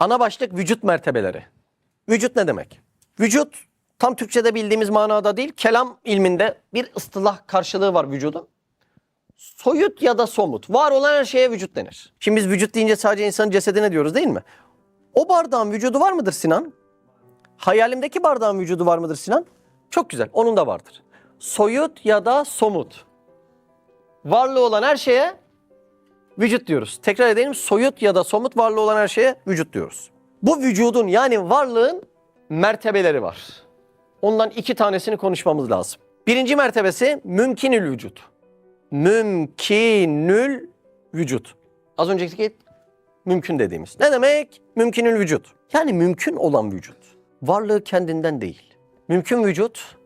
Ana başlık vücut mertebeleri. Vücut ne demek? Vücut tam Türkçe'de bildiğimiz manada değil, kelam ilminde bir ıstılah karşılığı var vücudun. Soyut ya da somut. Var olan her şeye vücut denir. Şimdi biz vücut deyince sadece insanın cesedine diyoruz değil mi? O bardağın vücudu var mıdır Sinan? Hayalimdeki bardağın vücudu var mıdır Sinan? Çok güzel. Onun da vardır. Soyut ya da somut. Varlığı olan her şeye vücut diyoruz. Tekrar edelim. Soyut ya da somut varlığı olan her şeye vücut diyoruz. Bu vücudun yani varlığın mertebeleri var. Ondan iki tanesini konuşmamız lazım. Birinci mertebesi mümkinül vücut. Mümkinül vücut. Az önceki mümkün dediğimiz. Ne demek? Mümkünül vücut. Yani mümkün olan vücut. Varlığı kendinden değil. Mümkün vücut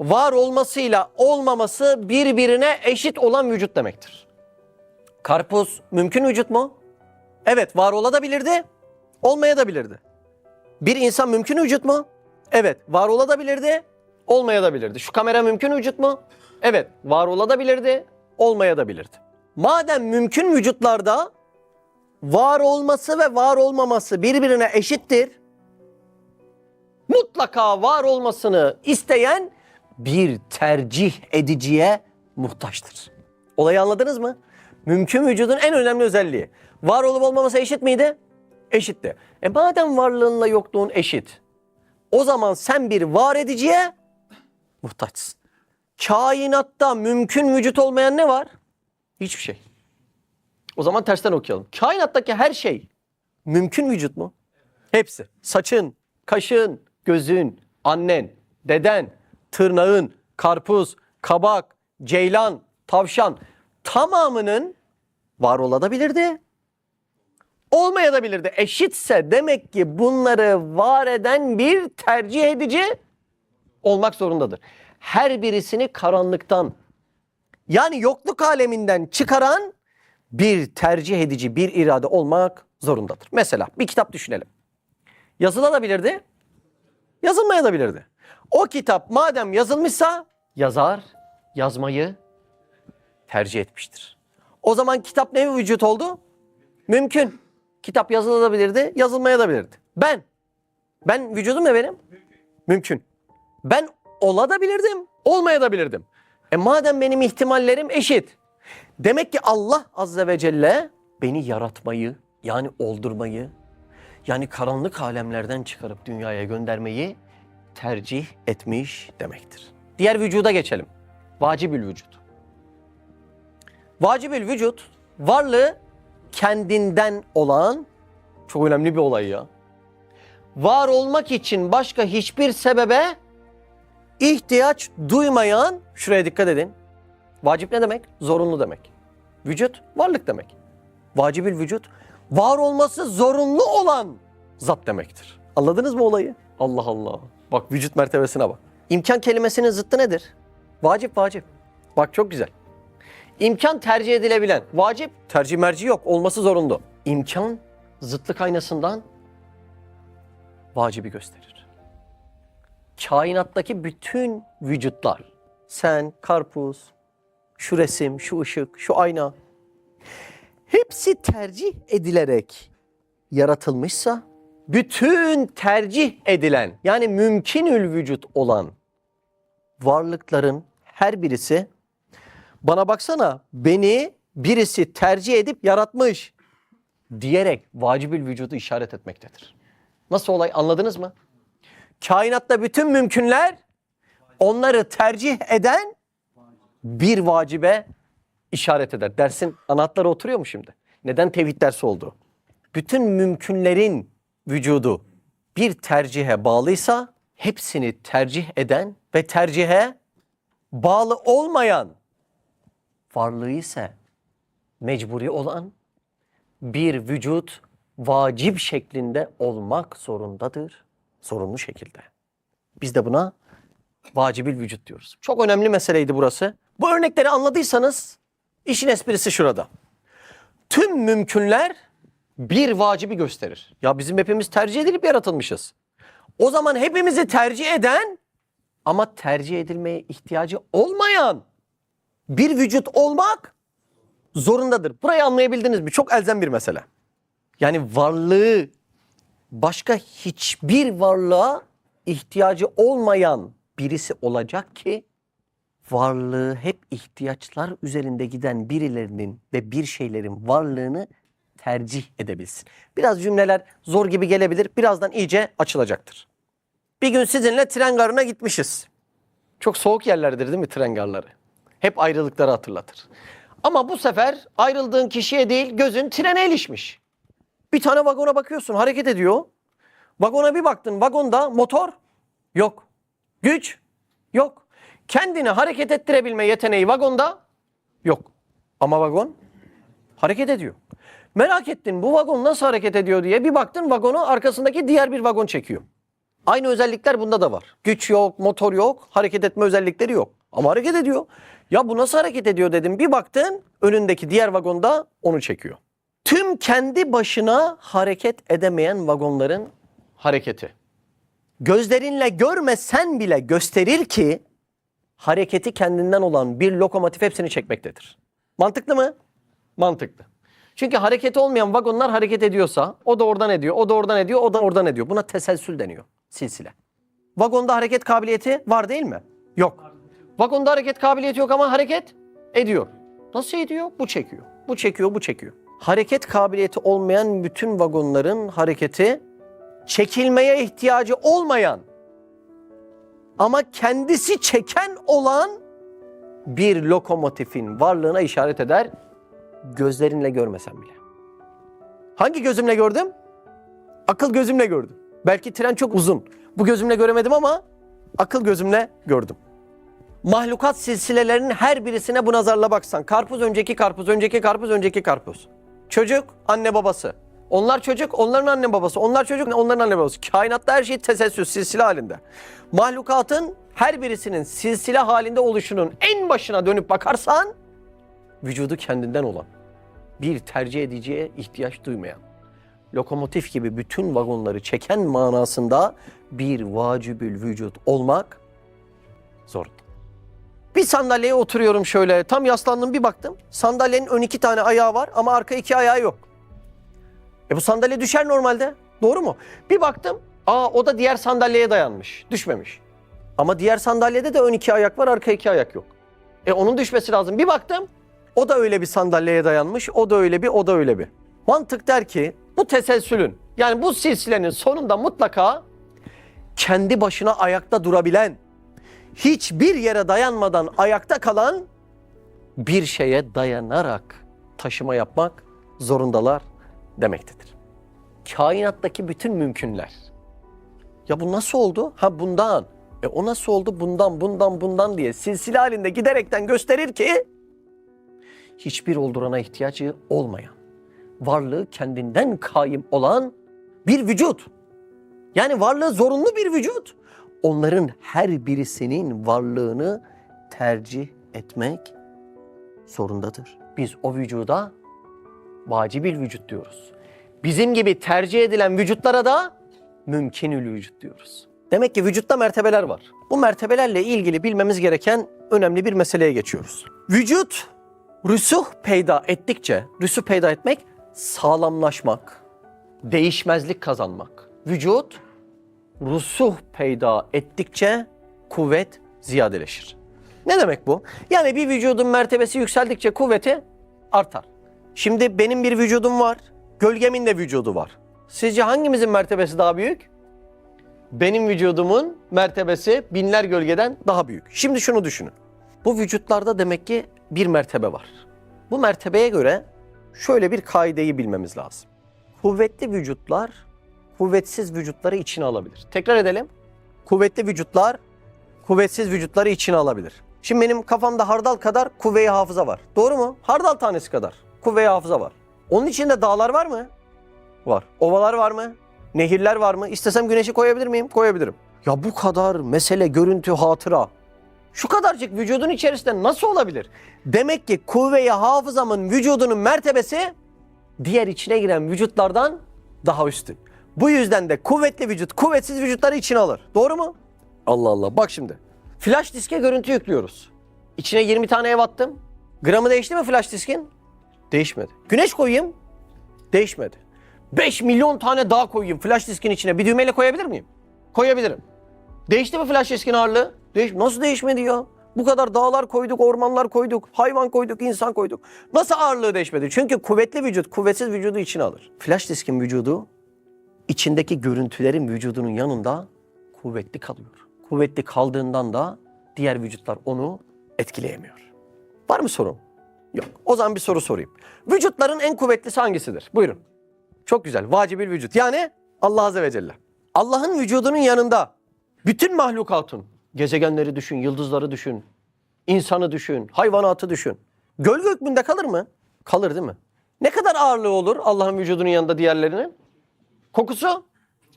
var olmasıyla olmaması birbirine eşit olan vücut demektir. Karpuz mümkün vücut mu? Evet var olabilirdi, olmaya da bilirdi. Bir insan mümkün vücut mu? Evet var olabilirdi, olmaya da bilirdi. Şu kamera mümkün vücut mu? Evet var olabilirdi, olmaya da bilirdi. Madem mümkün vücutlarda var olması ve var olmaması birbirine eşittir. Mutlaka var olmasını isteyen bir tercih ediciye muhtaçtır. Olayı anladınız mı? Mümkün vücudun en önemli özelliği. Var olup olmaması eşit miydi? Eşitti. E madem varlığınla yokluğun eşit, o zaman sen bir var ediciye muhtaçsın. Kainatta mümkün vücut olmayan ne var? Hiçbir şey. O zaman tersten okuyalım. Kainattaki her şey mümkün vücut mu? Hepsi. Saçın, kaşın, gözün, annen, deden, tırnağın, karpuz, kabak, ceylan, tavşan tamamının var olabilirdi. Olmayabilirdi. Eşitse demek ki bunları var eden bir tercih edici olmak zorundadır. Her birisini karanlıktan yani yokluk aleminden çıkaran bir tercih edici, bir irade olmak zorundadır. Mesela bir kitap düşünelim. Yazılabilirdi, yazılmayabilirdi. O kitap madem yazılmışsa yazar yazmayı tercih etmiştir. O zaman kitap ne vücut oldu? Mümkün. Kitap yazılabilirdi, yazılmayabilirdi. Ben, ben vücudum ne benim? Mümkün. Ben olabilirdim, olmayabilirdim. E madem benim ihtimallerim eşit. Demek ki Allah Azze ve Celle beni yaratmayı, yani oldurmayı, yani karanlık alemlerden çıkarıp dünyaya göndermeyi tercih etmiş demektir. Diğer vücuda geçelim. Vacibül vücut. Vacibül vücut varlığı kendinden olan çok önemli bir olay ya. Var olmak için başka hiçbir sebebe ihtiyaç duymayan şuraya dikkat edin. Vacip ne demek? Zorunlu demek. Vücut varlık demek. Vacibül vücut var olması zorunlu olan zat demektir. Anladınız mı olayı? Allah Allah. Bak vücut mertebesine bak. İmkan kelimesinin zıttı nedir? Vacip vacip. Bak çok güzel. İmkan tercih edilebilen. Vacip tercih merci yok. Olması zorunlu. İmkan zıtlık aynasından vacibi gösterir. Kainattaki bütün vücutlar, sen, karpuz, şu resim, şu ışık, şu ayna, hepsi tercih edilerek yaratılmışsa, bütün tercih edilen yani mümkünül vücut olan varlıkların her birisi bana baksana beni birisi tercih edip yaratmış diyerek vacibül vücudu işaret etmektedir. Nasıl olay anladınız mı? Kainatta bütün mümkünler onları tercih eden bir vacibe işaret eder. Dersin anahtarı oturuyor mu şimdi? Neden tevhid dersi oldu? Bütün mümkünlerin vücudu bir tercihe bağlıysa hepsini tercih eden ve tercihe bağlı olmayan varlığı ise mecburi olan bir vücut vacip şeklinde olmak zorundadır. Zorunlu şekilde. Biz de buna vacibil vücut diyoruz. Çok önemli meseleydi burası. Bu örnekleri anladıysanız işin esprisi şurada. Tüm mümkünler bir vacibi gösterir. Ya bizim hepimiz tercih edilip yaratılmışız. O zaman hepimizi tercih eden ama tercih edilmeye ihtiyacı olmayan bir vücut olmak zorundadır. Burayı anlayabildiniz mi? Çok elzem bir mesele. Yani varlığı başka hiçbir varlığa ihtiyacı olmayan birisi olacak ki varlığı hep ihtiyaçlar üzerinde giden birilerinin ve bir şeylerin varlığını tercih edebilsin. Biraz cümleler zor gibi gelebilir. Birazdan iyice açılacaktır. Bir gün sizinle tren garına gitmişiz. Çok soğuk yerlerdir değil mi tren garları? Hep ayrılıkları hatırlatır. Ama bu sefer ayrıldığın kişiye değil gözün trene ilişmiş. Bir tane vagona bakıyorsun hareket ediyor. Vagona bir baktın vagonda motor yok. Güç yok. Kendini hareket ettirebilme yeteneği vagonda yok. Ama vagon hareket ediyor. Merak ettin bu vagon nasıl hareket ediyor diye bir baktın vagonu arkasındaki diğer bir vagon çekiyor. Aynı özellikler bunda da var. Güç yok, motor yok, hareket etme özellikleri yok. Ama hareket ediyor. Ya bu nasıl hareket ediyor dedim. Bir baktın önündeki diğer vagonda onu çekiyor. Tüm kendi başına hareket edemeyen vagonların hareketi. Gözlerinle görmesen bile gösterir ki hareketi kendinden olan bir lokomotif hepsini çekmektedir. Mantıklı mı? Mantıklı. Çünkü hareketi olmayan vagonlar hareket ediyorsa o da oradan ediyor, o da oradan ediyor, o da oradan ediyor. Buna teselsül deniyor. Silsile. Vagonda hareket kabiliyeti var değil mi? Yok. Vagonda hareket kabiliyeti yok ama hareket ediyor. Nasıl ediyor? Bu çekiyor. Bu çekiyor, bu çekiyor. Hareket kabiliyeti olmayan bütün vagonların hareketi çekilmeye ihtiyacı olmayan ama kendisi çeken olan bir lokomotifin varlığına işaret eder gözlerinle görmesen bile. Hangi gözümle gördüm? Akıl gözümle gördüm. Belki tren çok uzun. Bu gözümle göremedim ama akıl gözümle gördüm. Mahlukat silsilelerinin her birisine bu nazarla baksan. Karpuz önceki karpuz, önceki karpuz, önceki karpuz. Çocuk, anne babası. Onlar çocuk, onların anne babası. Onlar çocuk, onların anne babası. Kainatta her şey teselsüs, silsile halinde. Mahlukatın her birisinin silsile halinde oluşunun en başına dönüp bakarsan vücudu kendinden olan, bir tercih ediciye ihtiyaç duymayan, lokomotif gibi bütün vagonları çeken manasında bir vacibül vücut olmak zorunda. Bir sandalyeye oturuyorum şöyle, tam yaslandım bir baktım. Sandalyenin ön iki tane ayağı var ama arka iki ayağı yok. E bu sandalye düşer normalde. Doğru mu? Bir baktım, aa o da diğer sandalyeye dayanmış, düşmemiş. Ama diğer sandalyede de ön iki ayak var, arka iki ayak yok. E onun düşmesi lazım. Bir baktım, o da öyle bir sandalyeye dayanmış, o da öyle bir, o da öyle bir. Mantık der ki bu teselsülün yani bu silsilenin sonunda mutlaka kendi başına ayakta durabilen, hiçbir yere dayanmadan ayakta kalan bir şeye dayanarak taşıma yapmak zorundalar demektedir. Kainattaki bütün mümkünler. Ya bu nasıl oldu? Ha bundan. E o nasıl oldu? Bundan, bundan, bundan diye silsile halinde giderekten gösterir ki hiçbir oldurana ihtiyacı olmayan, varlığı kendinden kaim olan bir vücut. Yani varlığı zorunlu bir vücut. Onların her birisinin varlığını tercih etmek zorundadır. Biz o vücuda vacibil vücut diyoruz. Bizim gibi tercih edilen vücutlara da mümkünül vücut diyoruz. Demek ki vücutta mertebeler var. Bu mertebelerle ilgili bilmemiz gereken önemli bir meseleye geçiyoruz. Vücut rüsuh peyda ettikçe, rüsuh peyda etmek sağlamlaşmak, değişmezlik kazanmak. Vücut rusuh peyda ettikçe kuvvet ziyadeleşir. Ne demek bu? Yani bir vücudun mertebesi yükseldikçe kuvveti artar. Şimdi benim bir vücudum var, gölgemin de vücudu var. Sizce hangimizin mertebesi daha büyük? Benim vücudumun mertebesi binler gölgeden daha büyük. Şimdi şunu düşünün. Bu vücutlarda demek ki bir mertebe var. Bu mertebeye göre şöyle bir kaideyi bilmemiz lazım. Kuvvetli vücutlar kuvvetsiz vücutları içine alabilir. Tekrar edelim. Kuvvetli vücutlar kuvvetsiz vücutları içine alabilir. Şimdi benim kafamda hardal kadar kuvve-i hafıza var. Doğru mu? Hardal tanesi kadar kuvve-i hafıza var. Onun içinde dağlar var mı? Var. Ovalar var mı? Nehirler var mı? İstesem güneşi koyabilir miyim? Koyabilirim. Ya bu kadar mesele, görüntü, hatıra. Şu kadarcık vücudun içerisinde nasıl olabilir? Demek ki kuvve-i hafızamın vücudunun mertebesi diğer içine giren vücutlardan daha üstün. Bu yüzden de kuvvetli vücut kuvvetsiz vücutları içine alır. Doğru mu? Allah Allah. Bak şimdi. Flash diske görüntü yüklüyoruz. İçine 20 tane ev attım. Gramı değişti mi flash diskin? Değişmedi. Güneş koyayım. Değişmedi. 5 milyon tane dağ koyayım flash diskin içine bir düğmeyle koyabilir miyim? Koyabilirim. Değişti mi flash diskin ağırlığı? Değiş Nasıl değişmedi ya? Bu kadar dağlar koyduk, ormanlar koyduk, hayvan koyduk, insan koyduk. Nasıl ağırlığı değişmedi? Çünkü kuvvetli vücut, kuvvetsiz vücudu içine alır. Flash diskin vücudu içindeki görüntülerin vücudunun yanında kuvvetli kalıyor. Kuvvetli kaldığından da diğer vücutlar onu etkileyemiyor. Var mı sorun? Yok. O zaman bir soru sorayım. Vücutların en kuvvetlisi hangisidir? Buyurun. Çok güzel. Vacibül vücut. Yani Allah Azze ve Celle. Allah'ın vücudunun yanında bütün mahlukatın, gezegenleri düşün, yıldızları düşün, insanı düşün, hayvanatı düşün. Gölge hükmünde kalır mı? Kalır değil mi? Ne kadar ağırlığı olur Allah'ın vücudunun yanında diğerlerinin? Kokusu?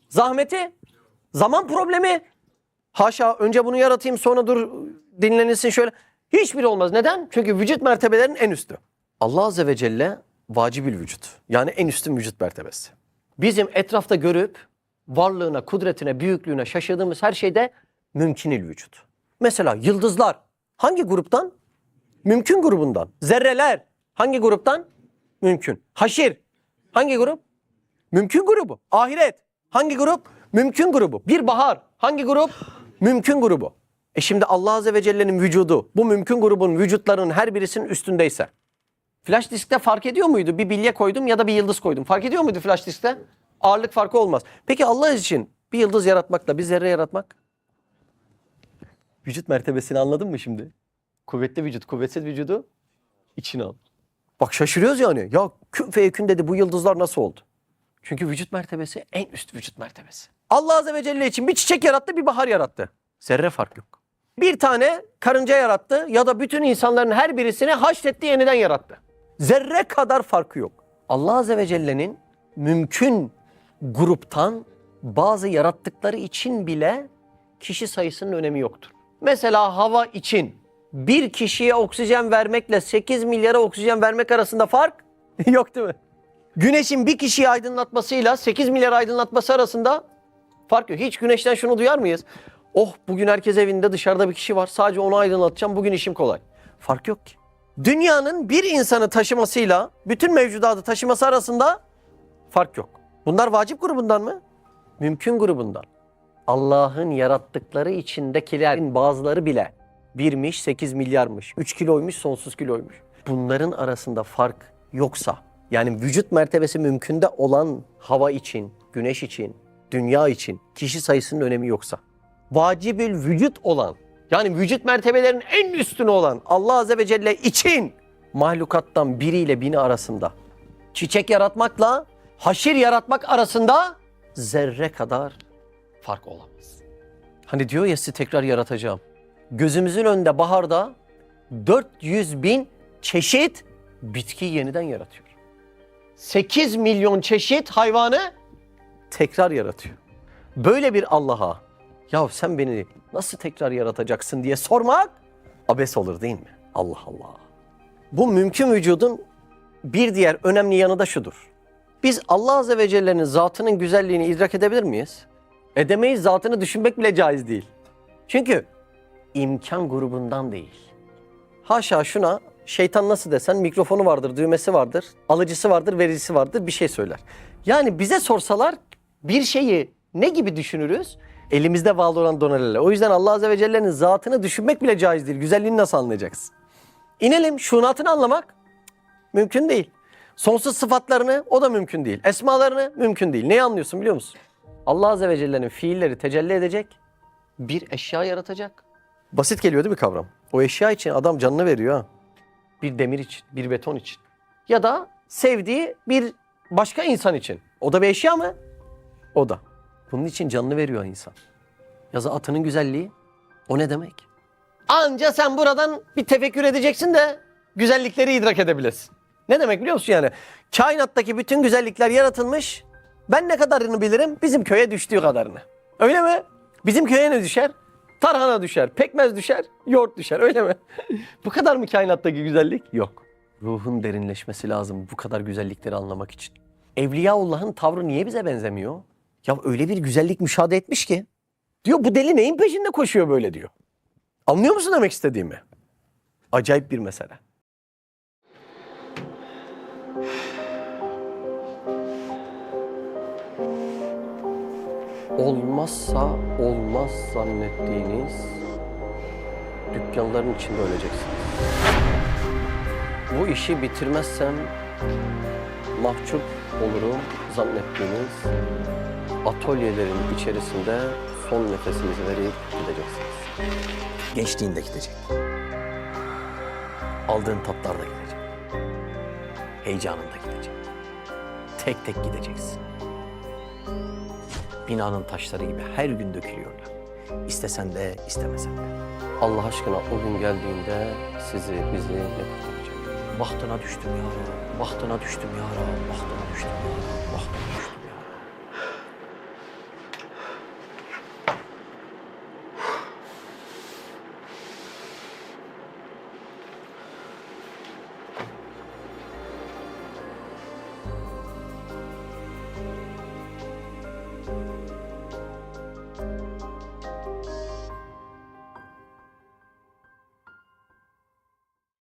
Zahmeti? Zaman problemi? Haşa önce bunu yaratayım sonra dur dinlenilsin şöyle. Hiçbiri olmaz. Neden? Çünkü vücut mertebelerinin en üstü. Allah Azze ve Celle vacibül vücut. Yani en üstün vücut mertebesi. Bizim etrafta görüp varlığına, kudretine, büyüklüğüne şaşırdığımız her şeyde mümkünül vücut. Mesela yıldızlar hangi gruptan? Mümkün grubundan. Zerreler hangi gruptan? Mümkün. Haşir hangi grup? Mümkün grubu. Ahiret hangi grup? Mümkün grubu. Bir bahar hangi grup? Mümkün grubu. E şimdi Allah Azze ve Celle'nin vücudu bu mümkün grubun vücutlarının her birisinin üstündeyse flash diskte fark ediyor muydu? Bir bilye koydum ya da bir yıldız koydum. Fark ediyor muydu flash diskte? Ağırlık farkı olmaz. Peki Allah için bir yıldız yaratmakla bir zerre yaratmak? Vücut mertebesini anladın mı şimdi? Kuvvetli vücut, kuvvetsiz vücudu içine al. Bak şaşırıyoruz yani. Ya kün feyekün dedi bu yıldızlar nasıl oldu? Çünkü vücut mertebesi en üst vücut mertebesi. Allah Azze ve Celle için bir çiçek yarattı, bir bahar yarattı. Zerre fark yok. Bir tane karınca yarattı ya da bütün insanların her birisini haşretti yeniden yarattı. Zerre kadar farkı yok. Allah Azze ve Celle'nin mümkün gruptan bazı yarattıkları için bile kişi sayısının önemi yoktur. Mesela hava için bir kişiye oksijen vermekle 8 milyara oksijen vermek arasında fark yok değil mi? Güneşin bir kişiyi aydınlatmasıyla 8 milyar aydınlatması arasında fark yok. Hiç güneşten şunu duyar mıyız? Oh bugün herkes evinde dışarıda bir kişi var. Sadece onu aydınlatacağım. Bugün işim kolay. Fark yok ki. Dünyanın bir insanı taşımasıyla bütün mevcudatı taşıması arasında fark yok. Bunlar vacip grubundan mı? Mümkün grubundan. Allah'ın yarattıkları içindekilerin bazıları bile birmiş 8 milyarmış, 3 kiloymuş sonsuz kiloymuş. Bunların arasında fark yoksa yani vücut mertebesi mümkünde olan hava için, güneş için, dünya için kişi sayısının önemi yoksa vacibül vücut olan yani vücut mertebelerinin en üstüne olan Allah Azze ve Celle için mahlukattan biriyle bini arasında çiçek yaratmakla haşir yaratmak arasında zerre kadar fark olamaz. Hani diyor ya sizi tekrar yaratacağım. Gözümüzün önünde baharda 400 bin çeşit bitki yeniden yaratıyor. 8 milyon çeşit hayvanı tekrar yaratıyor. Böyle bir Allah'a ya sen beni nasıl tekrar yaratacaksın diye sormak abes olur değil mi? Allah Allah. Bu mümkün vücudun bir diğer önemli yanı da şudur. Biz Allah Azze ve Celle'nin zatının güzelliğini idrak edebilir miyiz? Edemeyiz zatını düşünmek bile caiz değil. Çünkü imkan grubundan değil. Haşa şuna şeytan nasıl desen mikrofonu vardır, düğmesi vardır, alıcısı vardır, vericisi vardır bir şey söyler. Yani bize sorsalar bir şeyi ne gibi düşünürüz? Elimizde bağlı olan donelele. O yüzden Allah Azze ve Celle'nin zatını düşünmek bile caiz değil. Güzelliğini nasıl anlayacaksın? İnelim şunatını anlamak mümkün değil. Sonsuz sıfatlarını o da mümkün değil. Esmalarını mümkün değil. Neyi anlıyorsun biliyor musun? Allah Azze ve Celle'nin fiilleri tecelli edecek, bir eşya yaratacak. Basit geliyor değil mi kavram? O eşya için adam canını veriyor ha. Bir demir için, bir beton için. Ya da sevdiği bir başka insan için. O da bir eşya mı? O da. Bunun için canını veriyor insan. Yazı atının güzelliği. O ne demek? Anca sen buradan bir tefekkür edeceksin de güzellikleri idrak edebilesin. Ne demek biliyor musun yani? Kainattaki bütün güzellikler yaratılmış. Ben ne kadarını bilirim? Bizim köye düştüğü kadarını. Öyle mi? Bizim köye ne düşer? Tarhana düşer, pekmez düşer, yoğurt düşer öyle mi? bu kadar mı kainattaki güzellik? Yok. Ruhun derinleşmesi lazım bu kadar güzellikleri anlamak için. Evliyaullah'ın tavrı niye bize benzemiyor? Ya öyle bir güzellik müşahede etmiş ki. Diyor bu deli neyin peşinde koşuyor böyle diyor. Anlıyor musun demek istediğimi? Acayip bir mesele. Olmazsa olmaz zannettiğiniz dükkanların içinde öleceksiniz. Bu işi bitirmezsem mahcup olurum zannettiğiniz atölyelerin içerisinde son nefesinizi verip gideceksiniz. Gençliğin de gidecek. Aldığın tatlar da gidecek. Heyecanın da gidecek. Tek tek gideceksin. Binanın taşları gibi her gün dökülüyorlar. İstesen de istemesen de. Allah aşkına o gün geldiğinde sizi, bizi ne kurtaracak? Bahtına düştüm ya Rab, bahtına düştüm ya Rab, bahtına düştüm ya Rab, bahtına düştüm